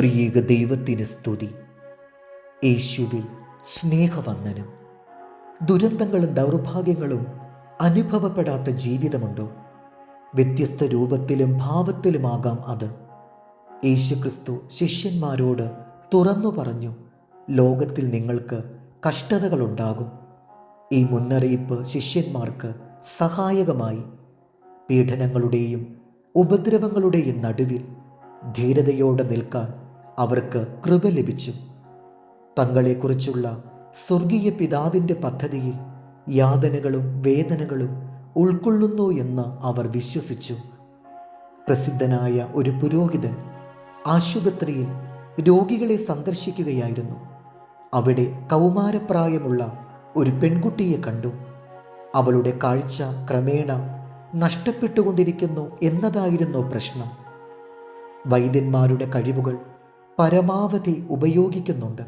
ത്രിയേക ദൈവത്തിന് സ്തുതി. യേശുവിൽ സ്നേഹവന്ദനം. ദുരന്തങ്ങളും ദൗർഭാഗ്യങ്ങളും അനുഭവപ്പെടാത്ത ജീവിതമുണ്ടോ? വ്യത്യസ്ത രൂപത്തിലും ഭാവത്തിലുമാകാം അത്. യേശുക്രിസ്തു ശിഷ്യന്മാരോട് തുറന്നു പറഞ്ഞു ലോകത്തിൽ നിങ്ങൾക്ക് കഷ്ടതകളുണ്ടാകും. ഈ മുന്നറിയിപ്പ് ശിഷ്യന്മാർക്ക് സഹായകമായി. പീഡനങ്ങളുടെയും ഉപദ്രവങ്ങളുടെയും നടുവിൽ ധീരതയോടെ നിൽക്കാൻ അവർക്ക് കൃപ ലഭിച്ചു. തങ്ങളെക്കുറിച്ചുള്ള സ്വർഗീയ പിതാവിന്റെ പദ്ധതിയിൽ യാതനകളും വേദനകളും ഉൾക്കൊള്ളുന്നു എന്ന് അവർ വിശ്വസിച്ചു. പ്രസിദ്ധനായ ഒരു പുരോഹിതൻ ആശുപത്രിയിൽ രോഗികളെ സന്ദർശിക്കുകയായിരുന്നു. അവിടെ കൗമാരപ്രായമുള്ള ഒരു പെൺകുട്ടിയെ കണ്ടു. അവളുടെ കാഴ്ച ക്രമേണ നഷ്ടപ്പെട്ടുകൊണ്ടിരിക്കുന്നു എന്നതായിരുന്നു പ്രശ്നം. വൈദ്യന്മാരുടെ കഴിവുകൾ പരമാവധി ഉപയോഗിക്കുന്നുണ്ട്.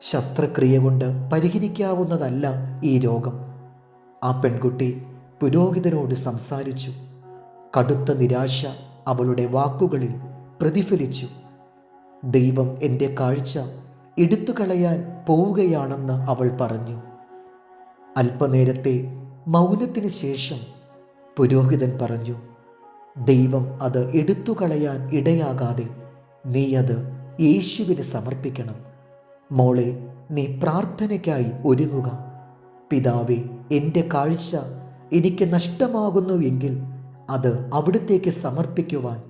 ശസ്ത്രക്രിയ കൊണ്ട് പരിഹരിക്കാവുന്നതല്ല ഈ രോഗം. ആ പെൺകുട്ടി പുരോഹിതനോട് സംസാരിച്ചു. കടുത്ത നിരാശ അവളുടെ വാക്കുകളിൽ പ്രതിഫലിച്ചു. ദൈവം എന്റെ കാഴ്ച എടുത്തു കളയാൻ പോവുകയാണെന്ന് അവൾ പറഞ്ഞു. അല്പനേരത്തെ മൗനത്തിന് ശേഷം പുരോഹിതൻ പറഞ്ഞു ദൈവം അത് എടുത്തു കളയാൻ ഇടയാകാതെ നീ അത് യേശുവിന് സമർപ്പിക്കണം. മോളെ നീ പ്രാർത്ഥനയ്ക്കായി ഒരുങ്ങുക. പിതാവെ എന്റെ കാഴ്ച എനിക്ക് നഷ്ടമാകുന്നു എങ്കിൽ അത് അവിടത്തേക്ക് സമർപ്പിക്കുവാൻ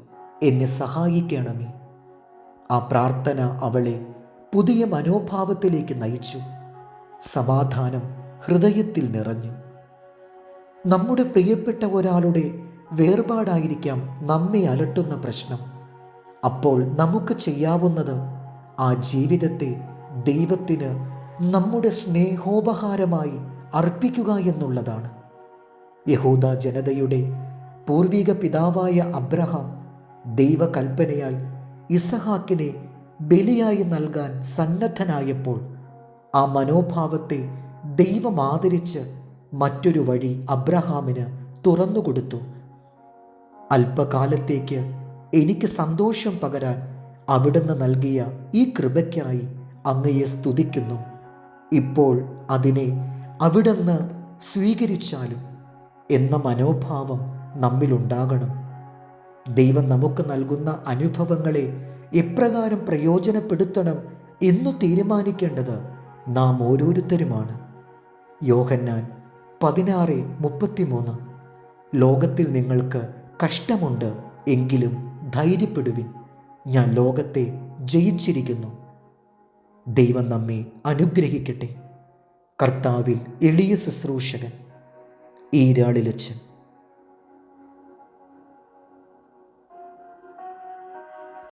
എന്നെ സഹായിക്കണമേ. ആ പ്രാർത്ഥന അവളെ പുതിയ മനോഭാവത്തിലേക്ക് നയിച്ചു. സമാധാനം ഹൃദയത്തിൽ നിറഞ്ഞു. നമ്മുടെ പ്രിയപ്പെട്ട ഒരാളുടെ വേർപാടായിരിക്കാം നമ്മെ അലട്ടുന്ന പ്രശ്നം. അപ്പോൾ നമുക്ക് ചെയ്യാവുന്നത് ആ ജീവിതത്തെ ദൈവത്തിന് നമ്മുടെ സ്നേഹോപഹാരമായി അർപ്പിക്കുക എന്നുള്ളതാണ്. യഹൂദ ജനതയുടെ പൂർവിക പിതാവായ അബ്രഹാം ദൈവകൽപ്പനയാൽ ഇസഹാക്കിനെ ബലിയായി നൽകാൻ സന്നദ്ധനായപ്പോൾ ആ മനോഭാവത്തെ ദൈവം ആദരിച്ച് മറ്റൊരു വഴി അബ്രഹാമിന് തുറന്നുകൊടുത്തു. അല്പകാലത്തേക്ക് എനിക്ക് സന്തോഷം പകരാൻ അവിടുന്ന് നൽകിയ ഈ കൃപയ്ക്കായി അങ്ങയെ സ്തുതിക്കുന്നു. ഇപ്പോൾ അതിനെ അവിടുന്ന് സ്വീകരിച്ചാലും എന്ന മനോഭാവം നമ്മിലുണ്ടാകണം. ദൈവം നമുക്ക് നൽകുന്ന അനുഭവങ്ങളെ എപ്രകാരം പ്രയോജനപ്പെടുത്തണം എന്നു തീരുമാനിക്കേണ്ടത് നാം ഓരോരുത്തരുമാണ്. യോഹന്നാൻ പതിനാറ് മുപ്പത്തിമൂന്ന്. ലോകത്തിൽ നിങ്ങൾക്ക് കഷ്ടമുണ്ട് എങ്കിലും ധൈര്യപ്പെടുവിൻ. ഞാൻ ലോകത്തെ ജയിച്ചിരിക്കുന്നു. ദൈവം നമ്മെ അനുഗ്രഹിക്കട്ടെ. കർത്താവിൽ എളിയ ശുശ്രൂഷകൻ ഈരാളിലച്ചൻ